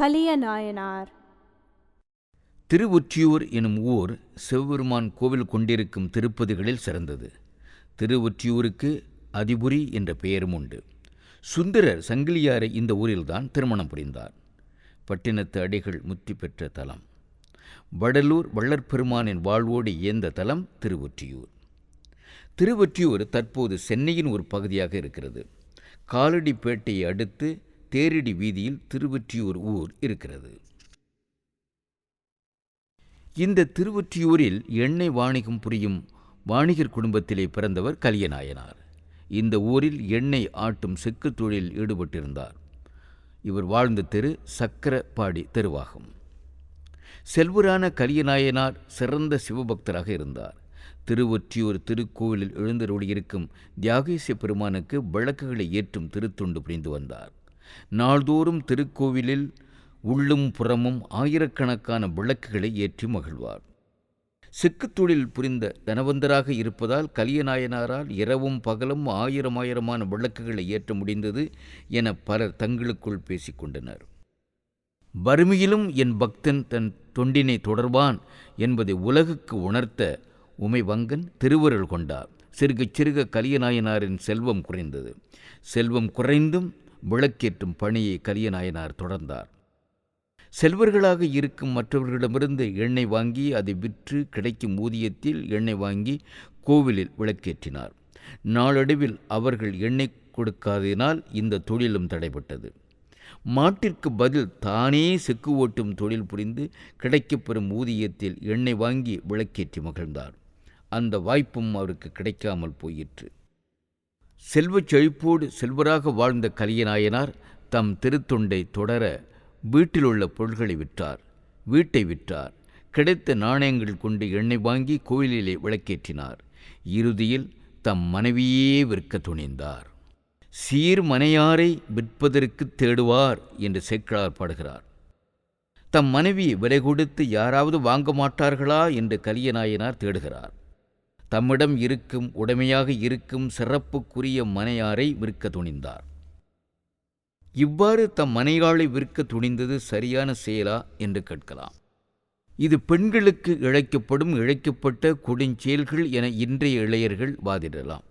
கலியநாயனார் திருவொற்றியூர் எனும் ஊர் சிவபெருமான் கோவில் கொண்டிருக்கும் திருப்பதிகளில் சிறந்தது. திருவொற்றியூருக்கு அதிபுரி என்ற பெயரும் உண்டு. சுந்தரர் சங்கிலியாரை இந்த ஊரில்தான் திருமணம் புரிந்தார். பட்டினத்து அடிகள் முத்தி பெற்ற தலம். வடலூர் வள்ளற்பெருமானின் வாழ்வோடு இயந்த தலம் திருவொற்றியூர். திருவொற்றியூர் தற்போது சென்னையின் ஒரு பகுதியாக இருக்கிறது. காலடிப்பேட்டையை அடுத்து தேரடி வீதியில் திருவொற்றியூர் ஊர் இருக்கிறது. இந்த திருவொற்றியூரில் எண்ணெய் வாணிகம் புரியும் வாணிகர் குடும்பத்திலே பிறந்தவர் கலியநாயனார். இந்த ஊரில் எண்ணெய் ஆட்டும் செக்கு தொழில் ஈடுபட்டிருந்தார். இவர் வாழ்ந்த தெரு சக்கரப்பாடி தெருவாகும். செல்வரான கலியநாயனார் சிறந்த சிவபக்தராக இருந்தார். திருவொற்றியூர் திருக்கோவிலில் எழுந்தருளியிருக்கும் தியாகேசிய பெருமானுக்கு விளக்குகளை ஏற்றும் திருத்துண்டு புரிந்து வந்தார். நாள்தோறும் திருக்கோவிலில் உள்ளும் புறமும் ஆயிரக்கணக்கான விளக்குகளை ஏற்றி மகிழ்வார். சிக்கு தொழில் புரிந்த தனவந்தராக இருப்பதால் கலியநாயனாரால் இரவும் பகலும் ஆயிரம் ஆயிரமான விளக்குகளை ஏற்ற முடிந்தது என பலர் தங்களுக்குள் பேசிக்கொண்டனர் வறுமையிலும் என் பக்தன் தன் தொண்டினை தொடர்வான் என்பதை உலகுக்கு உணர்த்த உமைவங்கன் திருவருள் கொண்டார். சிறுக சிறுக கலியநாயனாரின் செல்வம் குறைந்தது. செல்வம் குறைந்தும் விளக்கேற்றும் பணியை கலியநாயனார் தொடர்ந்தார். செல்வர்களாக இருக்கும் மற்றவர்களிடமிருந்து எண்ணெய் வாங்கி அதை விற்று கிடைக்கும் ஊதியத்தில் எண்ணெய் வாங்கி கோவிலில் விளக்கேற்றினார். நாளடைவில் அவர்கள் எண்ணெய் கொடுக்காததினால் இந்த தொழிலும் தடைபட்டது. மாட்டிற்கு பதில் தானே செக்கு ஓட்டும் தொழில் புரிந்து கிடைக்கப்பெறும் ஊதியத்தில் எண்ணெய் வாங்கி விளக்கேற்றி மகிழ்ந்தார். அந்த வாய்ப்பும் அவருக்கு கிடைக்காமல் போயிற்று. செல்வச் செழிப்போடு செல்வராக வாழ்ந்த கலியநாயனார் தம் திருத்தொண்டை தொடர வீட்டிலுள்ள பொருள்களை விற்றார் வீட்டை விற்றார். கிடைத்த நாணயங்கள் கொண்டு எண்ணெய் வாங்கி கோயிலிலே விளக்கேற்றினார். இறுதியில் தம் மனைவியே விற்க துணிந்தார். சீர் மனையாரை விற்பதற்கு தேடுவார் என்று சேக்கிழார் பாடுகிறார். தம் மனைவி விலை கொடுத்து யாராவது வாங்க மாட்டார்களா என்று கலியநாயனார் தேடுகிறார். தம்மிடம் இருக்கும் உடைமையாக இருக்கும் சிறப்புக்குரிய மனையாரை விற்க துணிந்தார். இவ்வாறு தம் மனையாளை விற்க துணிந்தது சரியான செயலா என்று கேட்கலாம். இது பெண்களுக்கு இழைக்கப்படும் இழைக்கப்பட்ட கொடுஞ்செயல்கள் என இன்றைய இளையர்கள் வாதிடலாம்.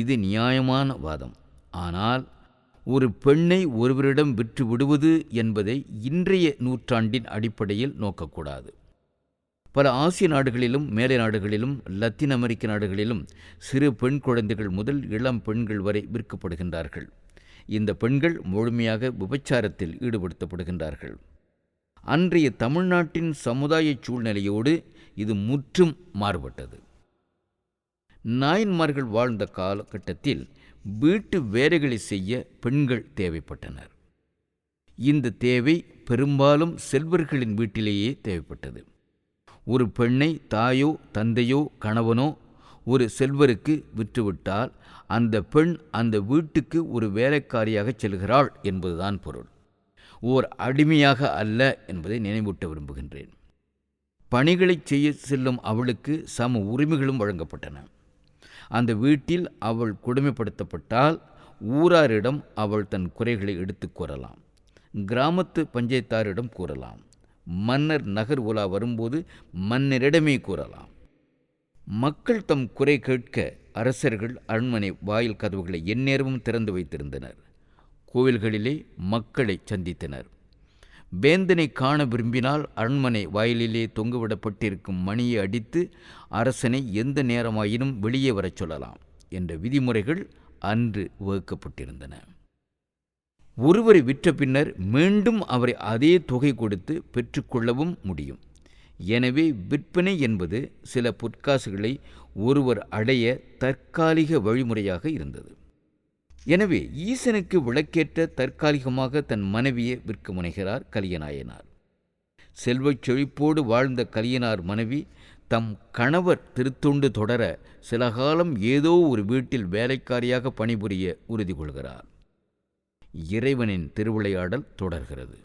இது நியாயமான வாதம். ஆனால் ஒரு பெண்ணை ஒருவரிடம் விற்று விடுவது என்பதை இன்றைய நூற்றாண்டின் அடிப்படையில் நோக்கக்கூடாது. பல ஆசிய நாடுகளிலும் மேலை நாடுகளிலும் லத்தீன் அமெரிக்க நாடுகளிலும் சிறு பெண் குழந்தைகள் முதல் இளம் பெண்கள் வரை விற்கப்படுகின்றார்கள். இந்த பெண்கள் முழுமையாக விபச்சாரத்தில் ஈடுபடுத்தப்படுகின்றார்கள். அன்றைய தமிழ்நாட்டின் சமுதாய சூழ்நிலையோடு இது முற்றும் மாறுபட்டது. நாயன்மார்கள் வாழ்ந்த காலகட்டத்தில் வீட்டு வேலைகளை செய்ய பெண்கள் தேவைப்பட்டனர். இந்த தேவை பெரும்பாலும் செல்வர்களின் வீட்டிலேயே தேவைப்பட்டது. ஒரு பெண்ணை தாயோ தந்தையோ கணவனோ ஒரு செல்வருக்கு விற்றுவிட்டால் அந்த பெண் அந்த வீட்டுக்கு ஒரு வேலைக்காரியாக செல்கிறாள் என்பதுதான் பொருள். ஓர் அடிமையாக அல்ல என்பதை நினைவூட்ட விரும்புகின்றேன். பணிகளை செய்ய செல்லும் அவளுக்கு சம உரிமைகளும் வழங்கப்பட்டன. அந்த வீட்டில் அவள் கொடுமைப்படுத்தப்பட்டால் ஊராரிடம் அவள் தன் குறைகளை எடுத்துக் கூறலாம் கிராமத்து பஞ்சாயத்தாரிடம் கூறலாம். மன்னர் நகர் உலா வரும்போது மன்னரிடமே கூறலாம். மக்கள் தம் குறை கேட்க அரசர்கள் அரண்மனை வாயில் கதவுகளை எந்நேரமும் திறந்து வைத்திருந்தனர். கோவில்களிலே மக்களை சந்தித்தனர். வேந்தனை காண விரும்பினால் அரண்மனை வாயிலிலே தொங்குவிடப்பட்டிருக்கும் மணியை அடித்து அரசனை எந்த நேரமாயினும் வெளியே வரச் சொல்லலாம் என்ற விதிமுறைகள் அன்று வகுக்கப்பட்டிருந்தன. ஒருவரை விற்ற பின்னர் மீண்டும் அவரை அதே தொகை கொடுத்து பெற்றுக்கொள்ளவும் முடியும். எனவே விற்பனை என்பது சில பொற்காசுகளை ஒருவர் அடைய தற்காலிக வழிமுறையாக இருந்தது. எனவே ஈசனுக்கு விளக்கேற்ற தற்காலிகமாக தன் மனைவியை விற்க முனைகிறார் கலியநாயனார். செல்வச் செழிப்போடு வாழ்ந்த கலியனார் மனைவி தம் கணவர் திருத்தொண்டு தொடர சில காலம் ஏதோ ஒரு வீட்டில் வேலைக்காரியாக பணிபுரிய உறுதி கொள்கிறார் இறைவனின் திருவிளையாடல் தொடர்கிறது.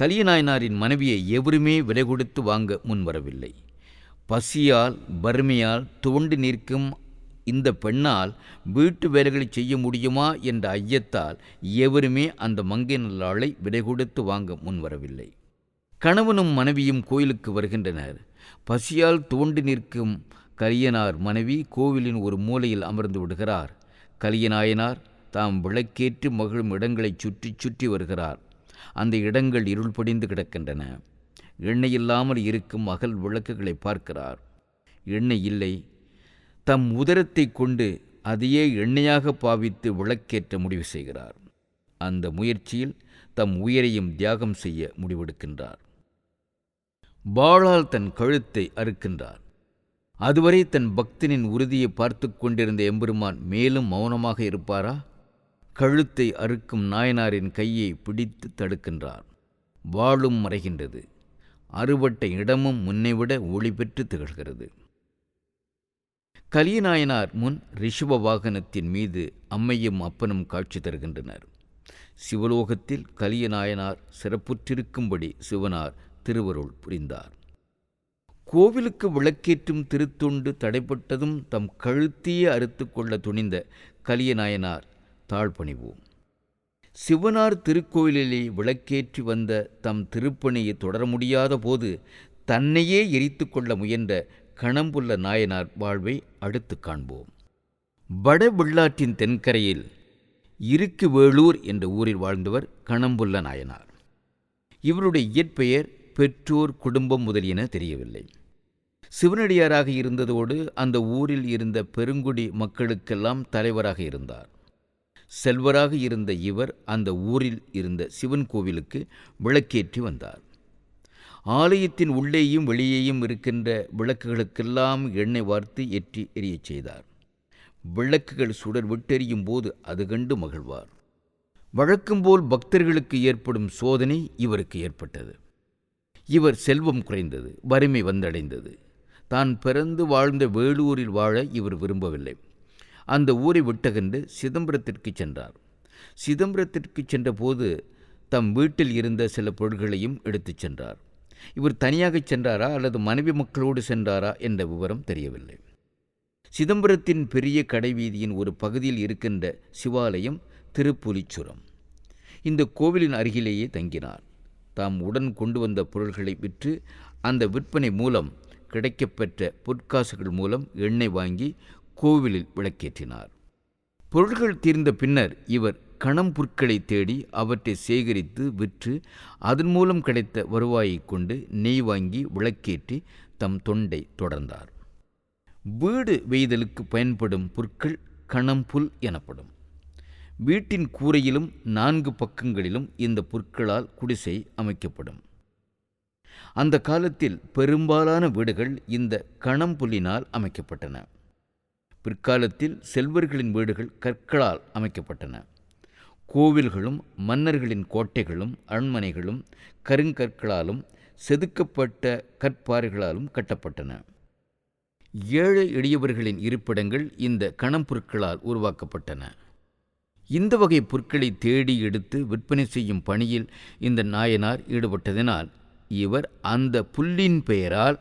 கலியநாயனாரின் மனைவியை எவருமே விலை கொடுத்து வாங்க முன்வரவில்லை. பசியால் வறுமையால் துவண்டு நிற்கும் இந்த பெண்ணால் வீட்டு வேலைகளை செய்ய முடியுமா என்ற ஐயத்தால் எவருமே அந்த மங்கை நல்லாளை விலை கொடுத்து வாங்க முன்வரவில்லை. கணவனும் மனைவியும் கோயிலுக்கு வருகின்றனர். பசியால் தோண்டி நிற்கும் கலியனார் மனைவி கோவிலின் ஒரு மூலையில் அமர்ந்து விடுகிறார். கலியநாயனார் தாம் விளக்கேற்றி மகிழும் இடங்களைச் சுற்றி சுற்றி வருகிறார். அந்த இடங்கள் இருள் படிந்து கிடக்கின்றன. எண்ணெய் இல்லாமல் இருக்கும் அகல் விளக்குகளை பார்க்கிறார். எண்ணெய் இல்லை. தம் உதரத்தை கொண்டு அதையே எண்ணெயாக பாவித்து விளக்கேற்ற முடிவு செய்கிறார். அந்த முயற்சியில் தம் உயிரையும் தியாகம் செய்ய முடிவெடுக்கின்றார். பாளால் தன் கழுத்தை அறுக்கின்றார். அதுவரை தன் பக்தனின் உறுதியை பார்த்து கொண்டிருந்த எம்பெருமான் மேலும் மௌனமாக இருப்பாரா? கழுத்தை அறுக்கும் நாயனாரின் கையை பிடித்து தடுக்கின்றார். வாளும் மறைகின்றது. அறுபட்ட இடமும் முன்னைவிட ஒளி பெற்று திகழ்கிறது. கலியநாயனார் முன் ரிஷப வாகனத்தின் மீது அம்மையும் அப்பனும் காட்சி தருகின்றனர். சிவலோகத்தில் கலியநாயனார் சிறப்புற்றிருக்கும்படி சிவனார் திருவருள் புரிந்தார். கோவிலுக்கு விளக்கேற்றும் திருத்தொண்டு தடைப்பட்டதும் தம் கழுத்தியே அறுத்து கொள்ள துணிந்த கலியநாயனார் தாழ்பணிவோம் சிவனார் திருக்கோயிலிலே விளக்கேற்றி வந்த தம் திருப்பணியை தொடர முடியாத போது தன்னையே எரித்து கொள்ள முயன்ற கணம்புள்ள நாயனார் வாழ்வை அடுத்து காண்போம். வட வெள்ளாற்றின் தென்கரையில் இருக்கு வேளூர் என்ற ஊரில் வாழ்ந்தவர் கணம்புள்ள நாயனார். இவருடைய இயற்பெயர் பெற்றோர் குடும்பம் முதலியன தெரியவில்லை. சிவனடியாராக இருந்ததோடு அந்த ஊரில் இருந்த பெருங்குடி மக்களுக்கெல்லாம் தலைவராக இருந்தார். செல்வராக இருந்த இவர் அந்த ஊரில் இருந்த சிவன் கோவிலுக்கு விளக்கேற்றி வந்தார். ஆலயத்தின் உள்ளேயும் வெளியேயும் இருக்கின்ற விளக்குகளுக்கெல்லாம் எண்ணெய் வார்த்து ஏற்றி எரியச் செய்தார். விளக்குகள் சுடர் விட்டெறியும் போது அது கண்டு மகிழ்வார். வழக்கம்போல் பக்தர்களுக்கு ஏற்படும் சோதனை இவருக்கு ஏற்பட்டது. இவர் செல்வம் குறைந்தது வறுமை வந்தடைந்தது. தான் பிறந்து வாழ்ந்த வேலூரில் வாழ இவர் விரும்பவில்லை. அந்த ஊரை விட்டகன்று சிதம்பரத்திற்கு சென்றார். சிதம்பரத்திற்கு சென்றபோது தம் வீட்டில் இருந்த சில பொருட்களையும் எடுத்துச் சென்றார். இவர் தனியாக சென்றாரா அல்லது மனைவி மக்களோடு சென்றாரா என்ற விவரம் தெரியவில்லை. சிதம்பரத்தின் பெரிய கடைவீதியின் ஒரு பகுதியில் இருக்கின்ற சிவாலயம் திருப்புலிச்சுரம். இந்த கோவிலின் அருகிலேயே தங்கினார். தாம் உடன் கொண்டு வந்த பொருள்களை விற்று அந்த விற்பனை மூலம் கிடைக்கப்பெற்ற பொற்காசுகள் மூலம் எண்ணெய் வாங்கி கோவிலில் விளக்கேற்றினார். பொருள்கள் தீர்ந்த பின்னர் இவர் கணம் புற்களை தேடி அவற்றை சேகரித்து விற்று அதன் மூலம் கிடைத்த வருவாயைக் கொண்டு நெய் வாங்கி விளக்கேற்றி தம் தொண்டை தொடர்ந்தார். வீடு வெய்தலுக்கு பயன்படும் புற்கள் கணம்புல் எனப்படும். வீட்டின் கூரையிலும் நான்கு பக்கங்களிலும் இந்த புற்களால் குடிசை அமைக்கப்படும். அந்த காலத்தில் பெரும்பாலான வீடுகள் இந்த கணம்புல்லினால் அமைக்கப்பட்டன. பிற்காலத்தில் செல்வர்களின் வீடுகள் கற்களால் அமைக்கப்பட்டன. கோவில்களும் மன்னர்களின் கோட்டைகளும் அரண்மனைகளும் கருங்கற்களாலும் செதுக்கப்பட்ட கற்பாறைகளாலும் கட்டப்பட்டன. ஏழை எளியவர்களின் இருப்பிடங்கள் இந்த கணம்பொருட்களால் உருவாக்கப்பட்டன. இந்த வகை பொருட்களை தேடி எடுத்து விற்பனை செய்யும் பணியில் இந்த நாயனார் ஈடுபட்டதினால் இவர் அந்த புல்லின் பெயரால்